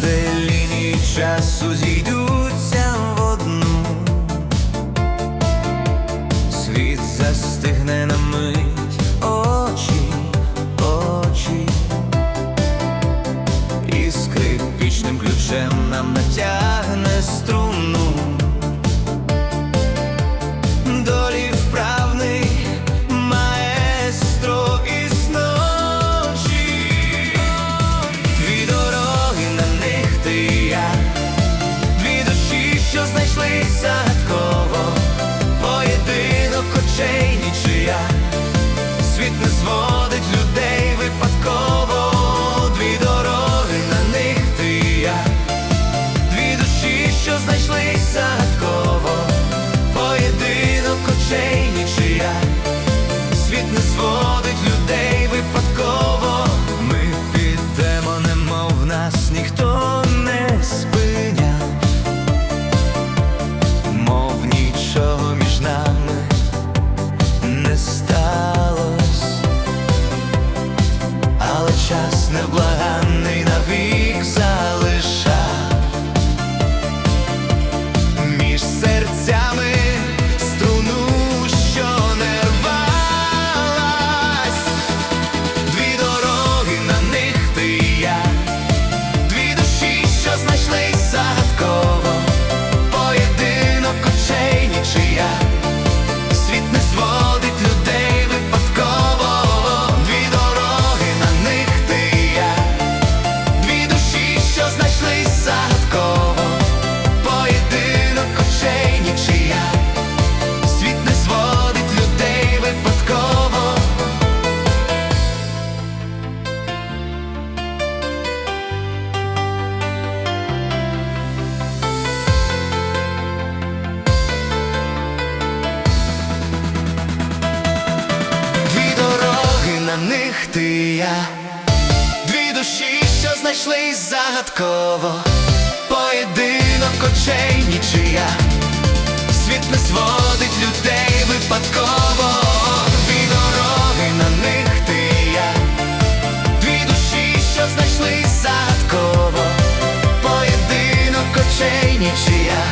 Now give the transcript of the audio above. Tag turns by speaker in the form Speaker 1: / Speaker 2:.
Speaker 1: де лінії часу зійдуться в одну, світ застигне на мить. Очі, очі, і скрипічним ключем нам натягне alive. них ти я. Дві душі, що знайшлись загадково, поєдинок очей нічия, світ не зводить людей випадково, дві дороги на них ти дві душі, що знайшлись загадково, поєдинок очей нічия.